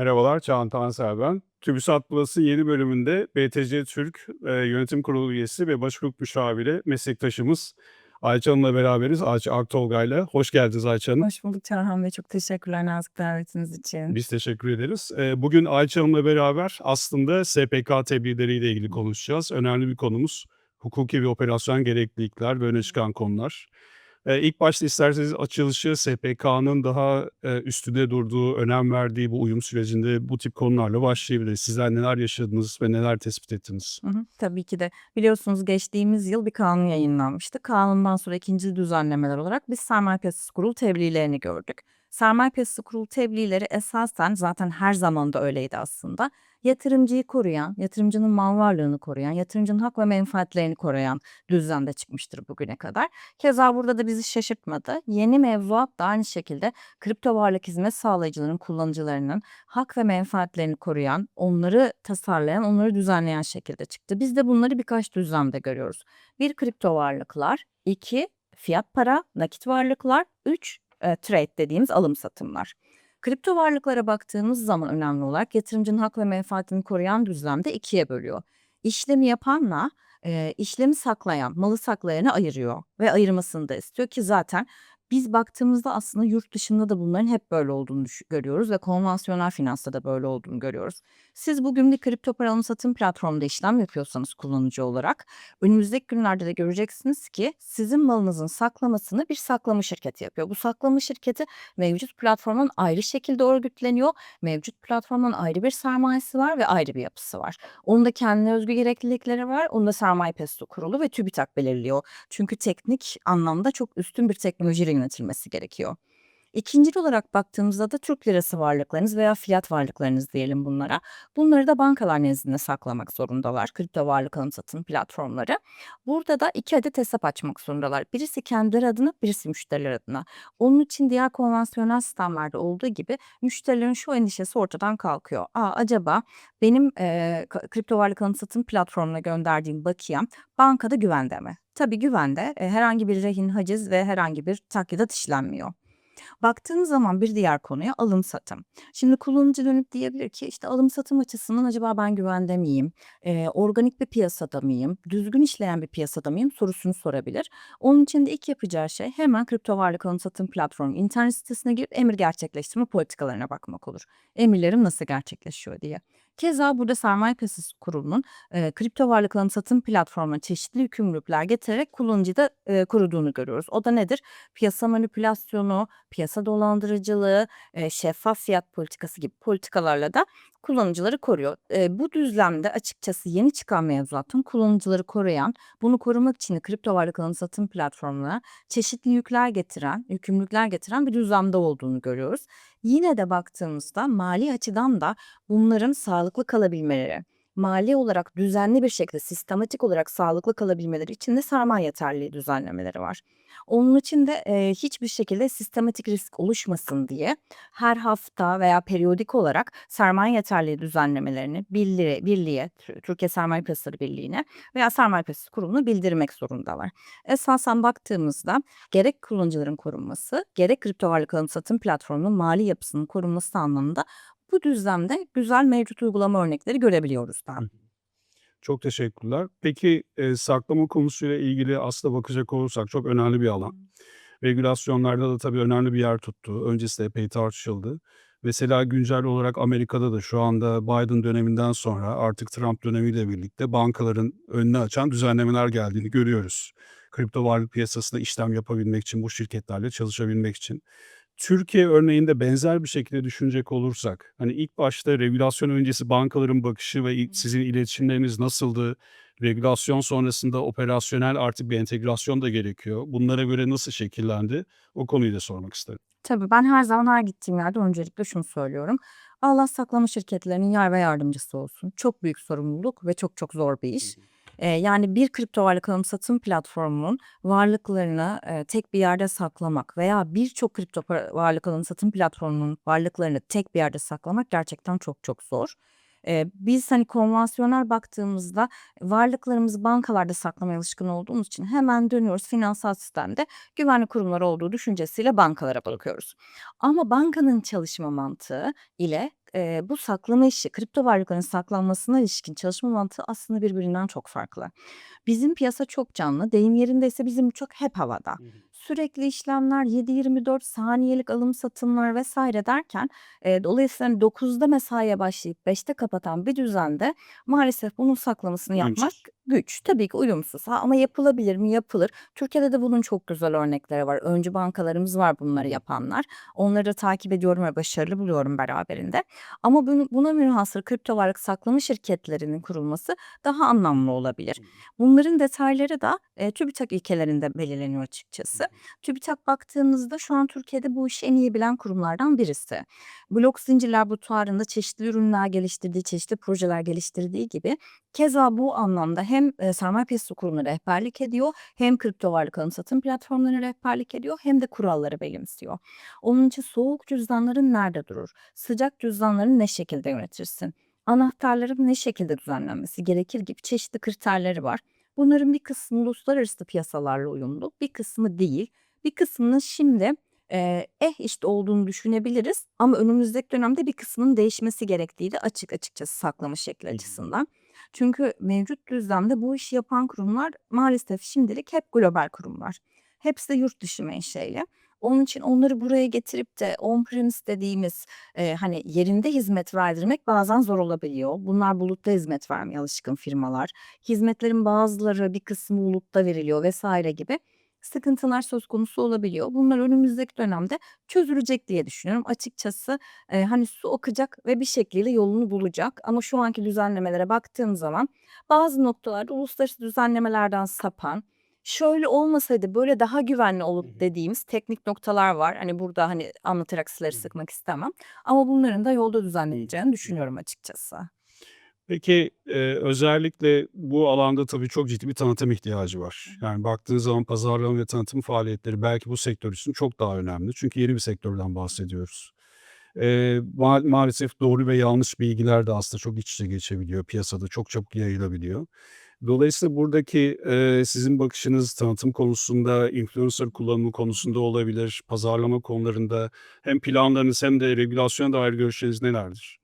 Merhabalar, Çağan Tansel ben. TÜBİSAT Plus'ın yeni bölümünde BTC Türk e, Yönetim Kurulu üyesi ve Başhukuk Müşaviri meslektaşımız Ayça Hanım'la beraberiz. Ayça Aktolga'yla. Hoş geldiniz Ayça Hanım. Hoş bulduk Çağhan Bey. Çok teşekkürler nazik davetiniz için. Biz teşekkür ederiz. E, bugün Ayça Hanım'la beraber aslında SPK tebliğleriyle ilgili konuşacağız. Önemli bir konumuz. Hukuki ve operasyon gereklilikler ve öne çıkan konular. Eee, ilk başta isterseniz açılışı SPK'nın daha, eee, üstünde durduğu, önem verdiği bu uyum sürecinde bu tip konularla başlayabiliriz. Sizler neler yaşadınız ve neler tespit ettiniz? Hı hı, tabii ki de. Biliyorsunuz geçtiğimiz yıl bir kanun yayınlanmıştı. Kanundan sonra ikinci düzenlemeler olarak biz sermaye piyasası kurulu tebliğlerini gördük. Sermaye piyasası kurulu tebliğleri esasen zaten her zaman da öyleydi aslında. Yatırımcıyı koruyan, yatırımcının mal varlığını koruyan, yatırımcının hak ve menfaatlerini koruyan düzlemde çıkmıştır bugüne kadar. Keza burada da bizi şaşırtmadı. Yeni mevzuat da aynı şekilde kripto varlık hizmet sağlayıcıların, kullanıcılarının hak ve menfaatlerini koruyan, onları tasarlayan, onları düzenleyen şekilde çıktı. Biz de bunları birkaç düzlemde görüyoruz. Bir kripto varlıklar, iki fiyat para, nakit varlıklar, üç e, trade dediğimiz alım satımlar. Kripto varlıklara baktığımız zaman önemli olarak yatırımcının hak ve menfaatini koruyan düzlemde ikiye bölüyor. İşlemi yapanla e, işlemi saklayan, malı saklayanı ayırıyor ve ayırmasını da istiyor ki zaten biz baktığımızda aslında yurt dışında da bunların hep böyle olduğunu görüyoruz ve konvansiyonel finansta da böyle olduğunu görüyoruz. Siz bugün bir kripto para alım satım platformunda işlem yapıyorsanız kullanıcı olarak önümüzdeki günlerde de göreceksiniz ki sizin malınızın saklamasını bir saklama şirketi yapıyor. Bu saklama şirketi mevcut platformun ayrı şekilde örgütleniyor. Mevcut platformun ayrı bir sermayesi var ve ayrı bir yapısı var. Onun da kendine özgü gereklilikleri var. Onun da sermaye pesto kurulu ve TÜBİTAK belirliyor. Çünkü teknik anlamda çok üstün bir teknolojiyle yönetilmesi gerekiyor. İkincil olarak baktığımızda da Türk lirası varlıklarınız veya fiyat varlıklarınız diyelim bunlara. Bunları da bankalar nezdinde saklamak zorundalar. Kripto varlık alım satım platformları. Burada da iki adet hesap açmak zorundalar. Birisi kendileri adına, birisi müşteriler adına. Onun için diğer konvansiyonel sistemlerde olduğu gibi müşterilerin şu endişesi ortadan kalkıyor. Aa, acaba benim e, kripto varlık alım satım platformuna gönderdiğim bakiyem bankada güvende mi? Tabii güvende. E, herhangi bir rehin, haciz ve herhangi bir taklidat işlenmiyor. Baktığınız zaman bir diğer konuya alım satım. Şimdi kullanıcı dönüp diyebilir ki işte alım satım açısından acaba ben güvende miyim? Eee, organik bir piyasada mıyım? Düzgün işleyen bir piyasada mıyım? Sorusunu sorabilir. Onun için de ilk yapacağı şey hemen kripto varlık alım satım platformu internet sitesine girip emir gerçekleştirme politikalarına bakmak olur. Emirlerim nasıl gerçekleşiyor diye. Keza burada sermaye piyasası kurulunun eee, kripto varlık alım satım platformuna çeşitli yükümlülükler getirerek kullanıcıyı da eee, koruduğunu görüyoruz. O da nedir? Piyasa manipülasyonu, piyasa dolandırıcılığı, eee, şeffaf fiyat politikası gibi politikalarla da kullanıcıları koruyor. Eee, bu düzlemde açıkçası yeni çıkan mevzuatın kullanıcıları koruyan, bunu korumak için de kripto varlık alım satım platformuna çeşitli yükler getiren, yükümlülükler getiren bir düzlemde olduğunu görüyoruz. Yine de baktığımızda mali açıdan da bunların sağlıklı kalabilmeleri, mali olarak düzenli bir şekilde sistematik olarak sağlıklı kalabilmeleri için de sermaye yeterliliği düzenlemeleri var. Onun için de eee, hiçbir şekilde sistematik risk oluşmasın diye her hafta veya periyodik olarak sermaye yeterliliği düzenlemelerini birliğe, birliğe Tü- Türkiye Sermaye Piyasaları Birliği'ne veya Sermaye Piyasası Kurulu'na bildirmek zorundalar. Esasen baktığımızda gerek kullanıcıların korunması, gerek kripto varlık alım satım platformunun mali yapısının korunması anlamında bu düzlemde güzel mevcut uygulama örnekleri görebiliyoruz hı. Çok teşekkürler. Peki, eee, saklama konusuyla ilgili aslında bakacak olursak çok önemli bir alan. Regülasyonlarda da tabii önemli bir yer tuttu. Öncesi de epey tartışıldı. Mesela güncel olarak Amerika'da da şu anda Biden döneminden sonra artık Trump dönemiyle birlikte bankaların önünü açan düzenlemeler geldiğini görüyoruz. Kripto varlık piyasasında işlem yapabilmek için, bu şirketlerle çalışabilmek için. Türkiye örneğinde benzer bir şekilde düşünecek olursak, hani ilk başta regülasyon öncesi bankaların bakışı ve sizin iletişimleriniz nasıldı? Regülasyon sonrasında operasyonel artık bir entegrasyon da gerekiyor. Bunlara göre nasıl şekillendi? O konuyu da sormak isterim. Tabii ben her zaman her gittiğim yerde öncelikle şunu söylüyorum. Allah saklama şirketlerinin yar ve yardımcısı olsun. Çok büyük sorumluluk ve çok çok zor bir iş. Yani bir kripto varlık alım satım platformunun varlıklarını eee, tek bir yerde saklamak veya birçok kripto varlık alım satım platformunun varlıklarını tek bir yerde saklamak gerçekten çok çok zor. Biz, hani, konvansiyonel baktığımızda varlıklarımızı bankalarda saklamaya alışkın olduğumuz için hemen dönüyoruz finansal sistemde güvenlik kurumları olduğu düşüncesiyle bankalara bakıyoruz. Ama bankanın çalışma mantığı ile, eee, bu saklama işi, kripto varlıkların saklanmasına ilişkin çalışma mantığı aslında birbirinden çok farklı. Bizim piyasa çok canlı, deyim yerindeyse bizim uçak hep havada. Hı hı. Sürekli işlemler, 7/24 saniyelik alım satımlar vs. derken, eee, dolayısıyla, hani, 9'da mesaiye başlayıp 5'te kapatan bir düzende maalesef bunun saklamasını yapmak. Güç. Tabii ki uyumsuz. Ha, ama yapılabilir mi? Yapılır. Türkiye'de de bunun çok güzel örnekleri var. Öncü bankalarımız var bunları yapanlar. Onları da takip ediyorum ve başarılı buluyorum beraberinde. Ama bunu buna münhasır kripto varlık saklama şirketlerinin kurulması daha anlamlı olabilir. Bunların detayları da, eee, TÜBİTAK ilkelerinde belirleniyor açıkçası. TÜBİTAK baktığımızda şu an Türkiye'de bu işi en iyi bilen kurumlardan birisi. Blok zincir laboratuvarında çeşitli ürünler geliştirdiği, çeşitli projeler geliştirdiği gibi keza bu anlamda hem, eee, sermaye piyasası kurumuna rehberlik ediyor hem kripto varlık alım satım platformlarına rehberlik ediyor hem de kuralları benimsiyor. Onun için soğuk cüzdanların nerede durur? Sıcak cüzdanları ne şekilde yönetirsin? Anahtarların ne şekilde düzenlenmesi gerekir gibi çeşitli kriterleri var. Bunların bir kısmı uluslararası piyasalarla uyumlu, bir kısmı değil. Bir kısmının şimdi, eee, eh, işte, olduğunu düşünebiliriz ama önümüzdeki dönemde bir kısmının değişmesi gerektiği de açık açıkçası saklama şekli açısından. Çünkü mevcut düzlemde bu işi yapan kurumlar maalesef şimdilik hep global kurumlar. Hepsi de yurt dışı menşeli. Onun için onları buraya getirip de on-premise dediğimiz, eee, hani, yerinde hizmet verdirmek bazen zor olabiliyor. Bunlar bulutta hizmet vermeye alışkın firmalar. Hizmetlerin bazıları bir kısmı bulutta veriliyor vs. gibi sıkıntılar söz konusu olabiliyor. Bunlar önümüzdeki dönemde çözülecek diye düşünüyorum. Açıkçası, eee, hani, su akacak ve bir şekliyle yolunu bulacak ama şu anki düzenlemelere baktığım zaman bazı noktalarda uluslararası düzenlemelerden sapan, şöyle olmasaydı böyle daha güvenli hı. dediğimiz teknik noktalar var. Hani, burada, hani, anlatarak sizleri sıkmak istemem ama bunların da yolda düzenleneceğini düşünüyorum açıkçası. Peki, eee, özellikle bu alanda tabii çok ciddi bir tanıtım ihtiyacı var. Yani baktığın zaman pazarlama ve tanıtım faaliyetleri belki bu sektör için çok daha önemli. Çünkü yeni bir sektörden bahsediyoruz. Eee, ma maalesef doğru ve yanlış bilgiler de aslında çok iç içe geçebiliyor. Piyasada çok çabuk yayılabiliyor. Dolayısıyla buradaki, eee, sizin bakışınız tanıtım konusunda, influencer kullanımı konusunda olabilir, pazarlama konularında hem planlarınız hem de regülasyona dair görüşleriniz nelerdir?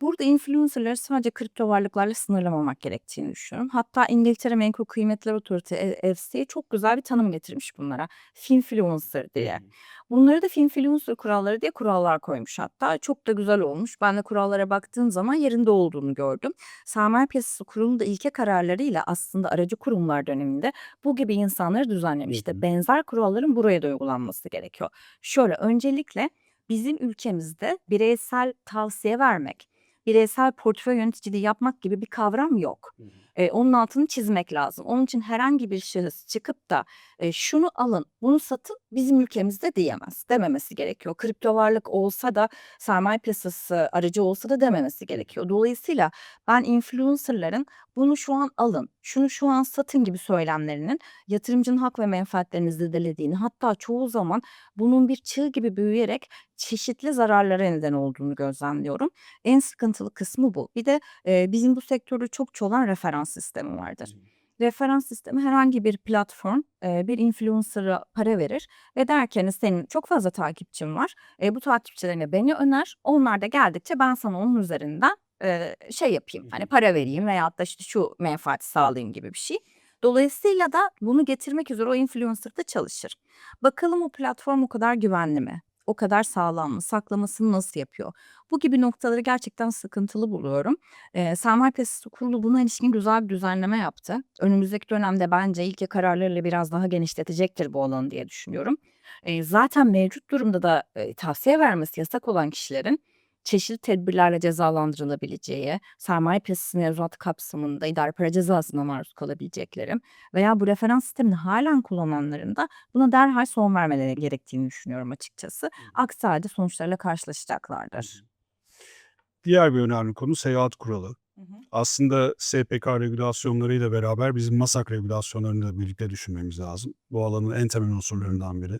Burada influencer'ları sadece kripto varlıklarla sınırlamamak gerektiğini düşünüyorum. Hatta İngiltere Menkul Kıymetler Otorite e FCA çok güzel bir tanım getirmiş bunlara. Finfluencer diye. hı. Bunlara da Finfluencer kuralları diye kurallar koymuş hatta. Çok da güzel olmuş. Ben de kurallara baktığım zaman yerinde olduğunu gördüm. Sermaye Piyasası Kurulu da ilke kararlarıyla aslında aracı kurumlar döneminde bu gibi insanları düzenlemişti. Benzer kuralların buraya da uygulanması gerekiyor. Şöyle, öncelikle bizim ülkemizde bireysel tavsiye vermek, bireysel portföy yöneticiliği yapmak gibi bir kavram yok. Hı hı. Eee, onun altını çizmek lazım. Onun için herhangi bir şahıs çıkıp da, eee, "Şunu alın, bunu satın." bizim ülkemizde diyemez, dememesi gerekiyor. Kripto varlık olsa da, sermaye piyasası aracı olsa da dememesi gerekiyor. Dolayısıyla ben influencer'ların "Bunu şu an alın, şunu şu an satın." gibi söylemlerinin yatırımcının hak ve menfaatlerini zedelediğini hatta çoğu zaman bunun bir çığ gibi büyüyerek çeşitli zararlara neden olduğunu gözlemliyorum. En sıkıntılı kısmı bu. Bir de, eee, bizim bu sektörde çokça olan referans sistemi Hı vardır. Referans sistemi herhangi bir platform, bir influencer'a para verir ve der ki, hani, "Senin çok fazla takipçin var. Eee, bu takipçilerine beni öner. Onlar da geldikçe ben sana onun üzerinden, şey yapayım, hani, para vereyim veyahut da, işte, şu menfaati sağlayayım." gibi bir şey. Dolayısıyla da bunu getirmek üzere o influencer da çalışır. Bakalım o platform o kadar güvenli mi? O kadar sağlam mı? Saklamasını nasıl yapıyor? Bu gibi noktaları gerçekten sıkıntılı buluyorum. Eee, Sermaye Piyasası Kurulu buna ilişkin güzel bir düzenleme yaptı. Önümüzdeki dönemde bence ilke kararlarıyla biraz daha genişletecektir bu alanı diye düşünüyorum. Eee, zaten mevcut durumda da, eee, tavsiye vermesi yasak olan kişilerin çeşitli tedbirlerle cezalandırılabileceği, sermaye piyasası mevzuatı kapsamında idari para cezasına maruz kalabilecekleri veya bu referans sistemini hâlen kullananların da buna derhal son vermeleri gerektiğini düşünüyorum açıkçası. Aksi hâlde sonuçlarıyla Hı karşılaşacaklardır. Diğer bir önemli konu seyahat kuralı. Hı hı. Aslında SPK regülasyonlarıyla beraber bizim MASAK regülasyonlarını da birlikte düşünmemiz lazım. Bu alanın en temel unsurlarından biri.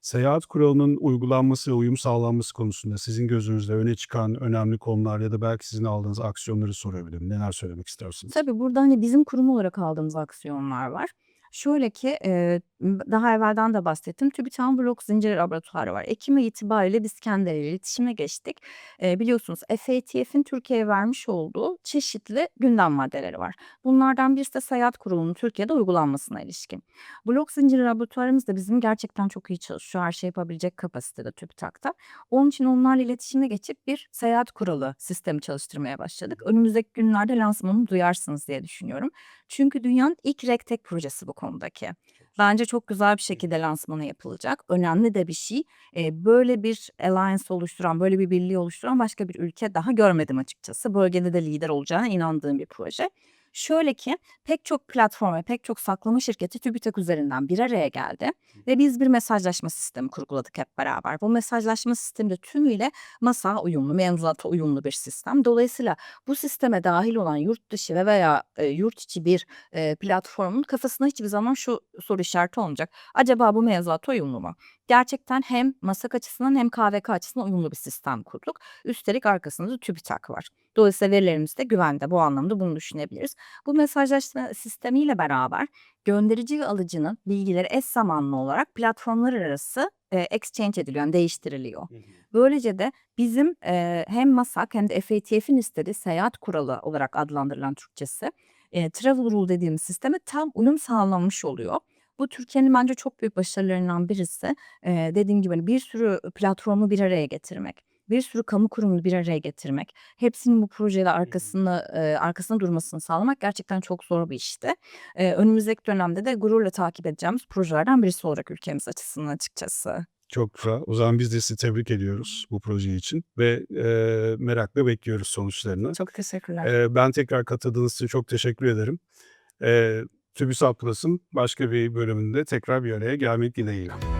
Seyahat kuralının uygulanması ve uyum sağlanması konusunda sizin gözünüzde öne çıkan önemli konular ya da belki sizin aldığınız aksiyonları sorabilirim. Neler söylemek istersiniz? Tabii burada hani bizim kurum olarak aldığımız aksiyonlar var. Şöyle ki e, daha evvelden de bahsettim. TÜBİTAK'ın blok zinciri laboratuvarı var. Ekim itibariyle biz kendileriyle iletişime geçtik. E, biliyorsunuz FATF'in Türkiye'ye vermiş olduğu çeşitli gündem maddeleri var. Bunlardan birisi de seyahat kurulunun Türkiye'de uygulanmasına ilişkin. Blok zinciri laboratuvarımız da bizim gerçekten çok iyi çalışıyor. Her şey yapabilecek kapasitede TÜBİTAK'ta. Onun için onlarla iletişime geçip bir seyahat kuralı sistemi çalıştırmaya başladık. Önümüzdeki günlerde lansmanını duyarsınız diye düşünüyorum. Çünkü dünyanın ilk RegTech projesi bu konudaki. Bence çok güzel bir şekilde lansmanı yapılacak. Önemli de bir şey. E, böyle bir alliance oluşturan, böyle bir birliği oluşturan başka bir ülke daha görmedim açıkçası. Bölgede de lider olacağına inandığım bir proje. Şöyle ki pek çok platform ve pek çok saklama şirketi TÜBİTAK üzerinden bir araya geldi ve biz bir mesajlaşma sistemi kurguladık hep beraber. Bu mesajlaşma sistemi de tümüyle masa uyumlu, mevzuata uyumlu bir sistem. Dolayısıyla bu sisteme dahil olan yurt dışı ve veya e, yurt içi bir e, platformun kafasına hiçbir zaman şu soru işareti olmayacak. Acaba bu mevzuata uyumlu mu? Gerçekten hem masak açısından hem KVK açısından uyumlu bir sistem kurduk. Üstelik arkasında da TÜBİTAK var. Dolayısıyla verilerimiz de güvende. Bu anlamda bunu düşünebiliriz. Bu mesajlaşma sistemiyle beraber gönderici ve alıcının bilgileri eş zamanlı olarak platformlar arası e, exchange ediliyor, yani değiştiriliyor. Böylece de bizim e, hem MASAK hem de FATF'in istediği seyahat kuralı olarak adlandırılan Türkçesi e, Travel Rule dediğimiz sisteme tam uyum sağlanmış oluyor. Bu Türkiye'nin bence çok büyük başarılarından birisi. E, dediğim gibi hani bir sürü platformu bir araya getirmek, bir sürü kamu kurumunu bir araya getirmek, hepsinin bu projede arkasında e, arkasında durmasını sağlamak gerçekten çok zor bir işti. E, önümüzdeki dönemde de gururla takip edeceğimiz projelerden birisi olacak ülkemiz açısından açıkçası. Çok güzel. O zaman biz de sizi tebrik ediyoruz bu proje için ve e, merakla bekliyoruz sonuçlarını. Çok teşekkürler. E, ben tekrar katıldığınız için çok teşekkür ederim. E, TÜBİSAP Plus'ın başka bir bölümünde tekrar bir araya gelmek dileğiyle.